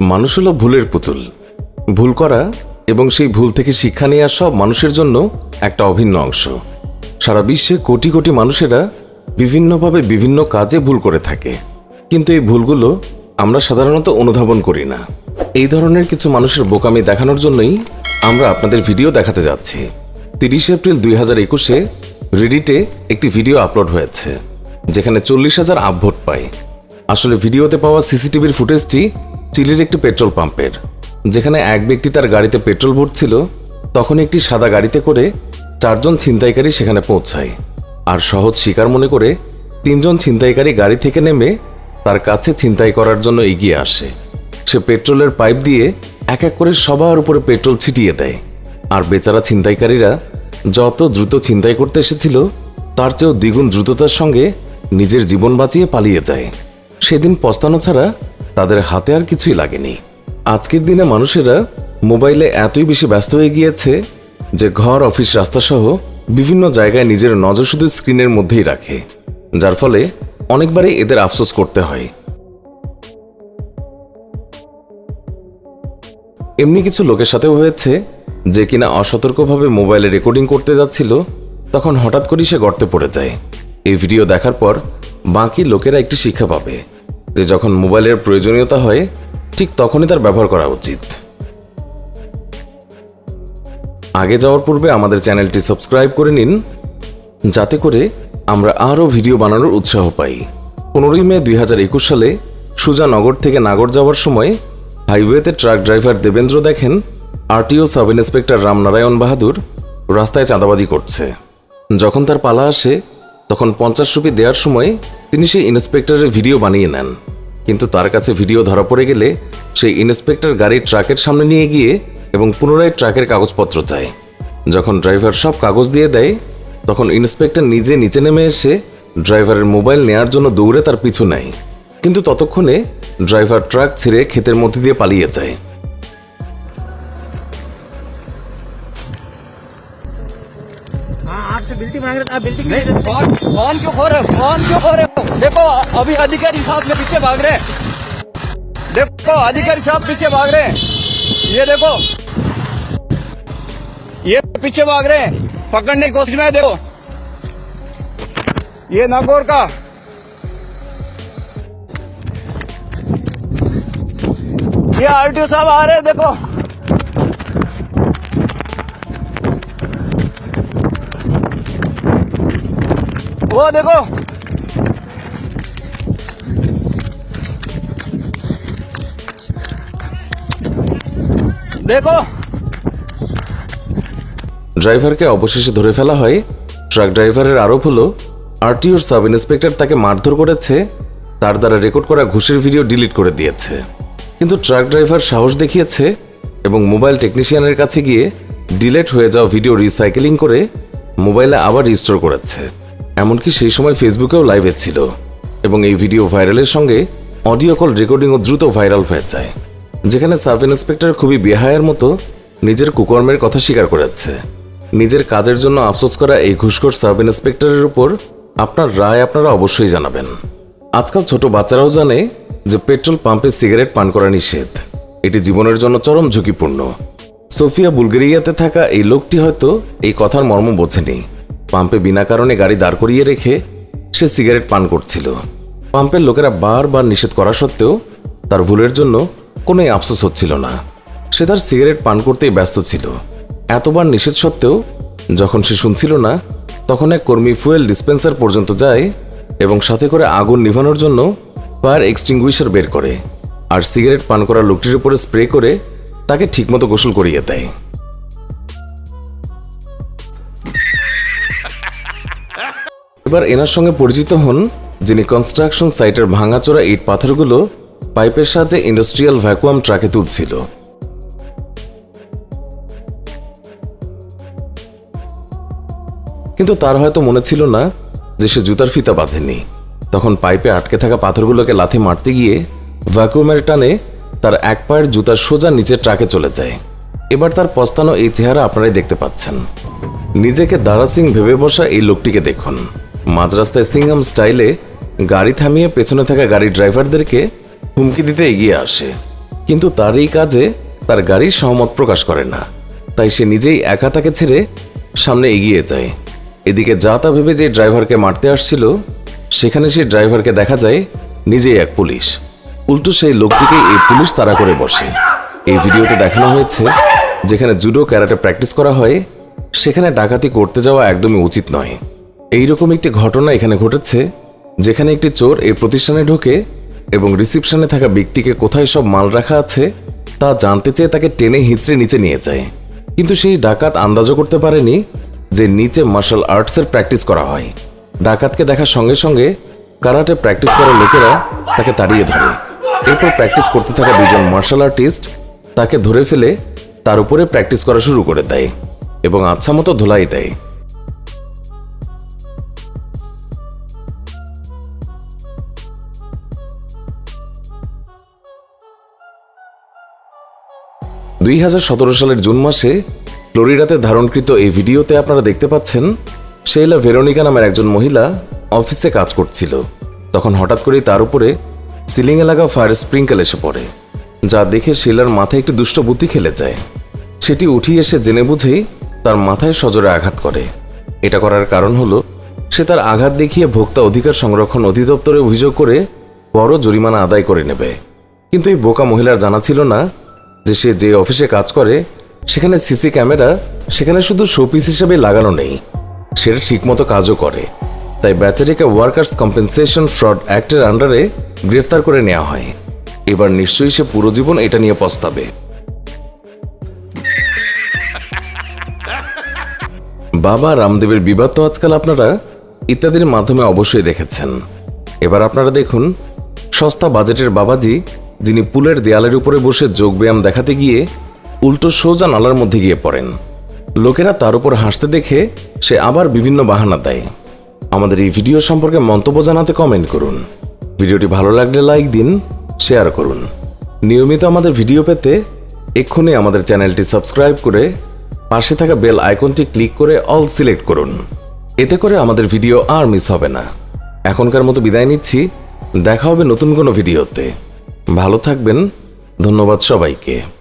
মানুষ হলো ভুলের পুতুল। ভুল করা এবং সেই ভুল থেকে শিক্ষা নেওয়া সব মানুষের জন্য একটা অভিন্ন অংশ। সারা বিশ্বে কোটি কোটি মানুষেরা বিভিন্নভাবে বিভিন্ন কাজে ভুল করে থাকে। কিন্তু এই ভুলগুলো আমরা সাধারণত অনুধাবন করি না। এই ধরনের কিছু মানুষের বোকামি দেখানোর জন্যই আমরা আপনাদের ভিডিও দেখাতে যাচ্ছি। তিরিশে এপ্রিল দুই হাজার একুশে রেডিটে একটি ভিডিও আপলোড হয়েছে, যেখানে চল্লিশ হাজার আপভোট পায় আসলে ভিডিওতে পাওয়া সিসিটিভির ফুটেজটি চিলির একটি পেট্রোল পাম্পের, যেখানে এক ব্যক্তি তার গাড়িতে পেট্রোল ভরছিল তখন একটি সাদা গাড়িতে করে চারজন ছিনতাইকারী সেখানে পৌঁছায়। আর সহজ শিকার মনে করে তিনজন ছিনতাইকারী গাড়ি থেকে নেমে তার কাছে ছিনতাই করার জন্য এগিয়ে আসে। সে পেট্রোলের পাইপ দিয়ে এক এক করে সবার উপরে পেট্রোল ছিটিয়ে দেয়। আর বেচারা ছিনতাইকারীরা যত দ্রুত ছিনতাই করতে এসেছিল, তার চেয়েও দ্বিগুণ দ্রুততার সঙ্গে নিজের জীবন বাঁচিয়ে পালিয়ে যায়। সেদিন পস্তানো ছাড়া তাদের হাতে আর কিছুই লাগেনি। আজকের দিনে মানুষেরা মোবাইলে এতই বেশি ব্যস্ত হয়ে গিয়েছে যে ঘর, অফিস রাস্তা সহ বিভিন্ন জায়গায় নিজের নজর শুধু স্ক্রিনের মধ্যেই রাখে, যার ফলে অনেকবারই এদের আফসোস করতে হয়। এমনি কিছু লোকের সাথেও হয়েছে যে কিনা অসতর্কভাবে মোবাইলে রেকর্ডিং করতে যাচ্ছিল, তখন হঠাৎ করেই সে গর্তে পড়ে যায়। এই ভিডিও দেখার পর বাকি লোকেরা একটি শিক্ষা পাবে। যে যখন মোবাইলের প্রয়োজনীয়তা হয়, ঠিক তখনই তার ব্যবহার করা উচিত। আগে যাওয়ার পূর্বে আমাদের চ্যানেলটি সাবস্ক্রাইব করে নিন, যাতে করে আমরা আরও ভিডিও বানানোর উৎসাহ পাই। পনেরোই মে দুই হাজার একুশ সালে সুজানগর থেকে নাগর যাওয়ার সময় হাইওয়েতে ট্রাক ড্রাইভার দেবেন্দ্র দেখেন, RTO sub inspector Ramnarayan Bahadur রাস্তায় চাঁদাবাজি করছে। যখন তার পালা আসে তখন পঞ্চাশ রুপি দেওয়ার সময় তিনি সেই ইন্সপেক্টরের ভিডিও বানিয়ে নেন। কিন্তু তার কাছে ভিডিও ধরা পড়ে গেলে সেই ইন্সপেক্টর গাড়ি ট্রাকের সামনে নিয়ে গিয়ে এবং পুনরায় ট্রাকের কাগজপত্র চায়। যখন ড্রাইভার সব কাগজ দিয়ে দেয়, তখন ইন্সপেক্টর নিজে নিচে নেমে এসে ড্রাইভারের মোবাইল নেয়ার জন্য দৌড়ে তার পিছু নেয়। কিন্তু ততক্ষণে ড্রাইভার ট্রাক ছেড়ে ক্ষেতের মধ্যে দিয়ে পালিয়ে যায়। से बिल्डिंग मांग रहे थे बिल्डिंग नहीं क्यों खो रहे हो? क्यों खो रहे हो? देखो अभी अधिकारी साहब के पीछे भाग रहे हैं। देखो अधिकारी साहब पीछे भाग रहे हैं। ये देखो। ये पीछे भाग रहे हैं। पकड़ने की कोशिश में देखो। ये नागौर का। ये आरटीओ साहब आ रहे हैं देखो। वो देखो देखो ড্রাইভারকে অবশেষে ধরে ফেলা হয় ট্রাক ড্রাইভারের আরোপ হলো আরটিওর সাব ইন্সপেক্টর তাকে মারধর করেছে তার দ্বারা রেকর্ড করা ঘুষের ভিডিও ডিলিট করে দিয়েছে কিন্তু ট্রাক ড্রাইভার সাহস দেখিয়েছে এবং মোবাইল টেকনিশিয়ানের কাছে গিয়ে ডিলেট হয়ে যাওয়া ভিডিও রিসাইকেলিং করে মোবাইলে আবার রিস্টোর করেছে এমনকি সেই সময় ফেসবুকেও লাইভে ছিল। এবং এই ভিডিও ভাইরালের সঙ্গে অডিও কল রেকর্ডিংও দ্রুত ভাইরাল হয়ে যায়, যেখানে সাব ইন্সপেক্টর খুবই বেহায়ের মতো নিজের কুকর্মের কথা স্বীকার করেছে নিজের কাজের জন্য আফসোস করা এই ঘুষখোর সাব ইন্সপেক্টরের উপর আপনার রায় আপনারা অবশ্যই জানাবেন। আজকাল ছোট বাচ্চারাও জানে যে পেট্রোল পাম্পে সিগারেট পান করা নিষেধ। এটি জীবনের জন্য চরম ঝুঁকিপূর্ণ। সোফিয়া বুলগেরিয়াতে থাকা এই লোকটি হয়তো এই কথার মর্ম বোঝেনি। পাম্পে বিনা কারণে গাড়ি দাঁড় করিয়ে রেখে সে সিগারেট পান করছিল। পাম্পের লোকেরা বারবার নিষেধ করা সত্ত্বেও তার ভুলের জন্য কোনোই আফসোস হচ্ছিল না। সে তার সিগারেট পান করতেই ব্যস্ত ছিল। এতবার নিষেধ সত্ত্বেও যখন সে শুনছিল না, তখন এক কর্মী ফুয়েল ডিসপেন্সার পর্যন্ত যায় এবং সাথে করে আগুন নিভানোর জন্য ফায়ার এক্সটিংগুইশার বের করে। আর সিগারেট পান করা লোকটির উপরে স্প্রে করে তাকে ঠিকমতো গোসল করিয়ে দেয়। এবার এনার সঙ্গে পরিচিত হন যিনি কনস্ট্রাকশন সাইটের ভাঙাচোরা ইট পাথরগুলো পাইপের সাহায্যে ইন্ডাস্ট্রিয়াল ভ্যাকুয়াম ট্রাকে তুলছিল। কিন্তু তার হয়তো মনে ছিল না যে সে জুতার ফিতা বাঁধেনি। তখন পাইপে আটকে থাকা পাথরগুলোকে লাথি মারতে গিয়ে ভ্যাকুয়ামের টানে তার এক পায়ের জুতার সোজা নিচে ট্রাকে চলে যায়। এবার তার পস্তানো এই চেহারা আপনারাই দেখতে পাচ্ছেন। নিজেকে দারা সিং ভেবে বসা এই লোকটিকে দেখুন। মাঝ রাস্তায় স্টাইলে গাড়ি থামিয়ে পেছনে থাকা গাড়ির ড্রাইভারদেরকে হুমকি দিতে এগিয়ে আসে। কিন্তু তার এই কাজে তার গাড়ির সহমত প্রকাশ করে না। তাই সে নিজেই একা তাকে ছেড়ে সামনে এগিয়ে যায়। এদিকে যা তা ভেবে যে ড্রাইভারকে মারতে আসছিল, সেখানে সেই ড্রাইভারকে দেখা যায় নিজেই এক পুলিশ। উল্টো সেই লোকটিকে এই পুলিশ তাড়া করে বসে। এই ভিডিওতে দেখানো হয়েছে, যেখানে জুডো ক্যারাটে প্র্যাকটিস করা হয়, সেখানে ডাকাতি করতে যাওয়া একদমই উচিত নয়। এইরকম একটি ঘটনা এখানে ঘটেছে, যেখানে একটি চোর এই প্রতিষ্ঠানে ঢোকে এবং রিসিপশনে থাকা ব্যক্তিকে কোথায় সব মাল রাখা আছে তা জানতে চেয়ে তাকে টেনে হিঁচড়ে নিচে নিয়ে যায়। কিন্তু সেই ডাকাত আন্দাজও করতে পারেনি যে নিচে মার্শাল আর্টসের প্র্যাকটিস করা হয়। ডাকাতকে দেখার সঙ্গে সঙ্গে কারাটে প্র্যাকটিস করা লোকেরা তাকে তাড়িয়ে ধরে। এরপর প্র্যাকটিস করতে থাকা দুজন মার্শাল আর্টিস্ট তাকে ধরে ফেলে তার উপরে প্র্যাকটিস করা শুরু করে দেয় এবং আচ্ছা মতো ধোলাই দেয়। দুই হাজার সতেরো সালের জুন মাসে ফ্লোরিডাতে ধারণকৃত এই ভিডিওতে আপনারা দেখতে পাচ্ছেন, শেইলা ভেরোনিকা নামের একজন মহিলা অফিসে কাজ করছিল। তখন হঠাৎ করেই তার উপরে সিলিং এলাকা ফায়ার স্প্রিঙ্কেল এসে পড়ে, যা দেখে শেলার মাথায় একটি দুষ্ট বুদ্ধি খেলে যায়। সেটি উঠিয়ে এসে জেনে বুঝেই তার মাথায় সজোরে আঘাত করে। এটা করার কারণ হলো, সে তার আঘাত দেখিয়ে ভোক্তা অধিকার সংরক্ষণ অধিদপ্তরে অভিযোগ করে বড় জরিমানা আদায় করে নেবে। কিন্তু এই বোকা মহিলার জানা ছিল না যে সে যে অফিসে কাজ করে, সেখানে সিসি ক্যামেরা, সেখানে শুধু শোপিস হিসেবে লাগানো নেই। সেটা ঠিকমতো কাজও করে। তাই বেচারিকে ওয়ার্কার্স কম্পেনসেশন ফ্রড অ্যাক্টের আন্ডারে গ্রেফতার করে নেওয়া হয়। এবার নিশ্চয়ই সে পুরো জীবন এটা নিয়ে পস্তাবে। বাবা রামদেবের বিবাদ তো আজকাল আপনারা ইত্যাদির মাধ্যমে অবশ্যই দেখেছেন। এবার আপনারা দেখুন, সস্তা বাজেটের বাবাজি যিনি পুলের দেয়ালের উপরে বসে যোগব্যায়াম দেখাতে গিয়ে উল্টো সোজা নালার মধ্যে গিয়ে পড়েন। লোকেরা তার উপর হাসতে দেখে সে আবার বিভিন্ন বাহানা দেয়। আমাদের এই ভিডিও সম্পর্কে মন্তব্য জানাতে কমেন্ট করুন। ভিডিওটি ভালো লাগলে লাইক দিন, শেয়ার করুন। নিয়মিত আমাদের ভিডিও পেতে এক্ষুনি আমাদের চ্যানেলটি সাবস্ক্রাইব করে পাশে থাকা বেল আইকনটি ক্লিক করে অল সিলেক্ট করুন। এতে করে আমাদের ভিডিও আর মিস হবে না। এখনকার মতো বিদায় নিচ্ছি। দেখা হবে নতুন কোনো ভিডিওতে। ভালো থাকবেন ধন্যবাদ সবাইকে।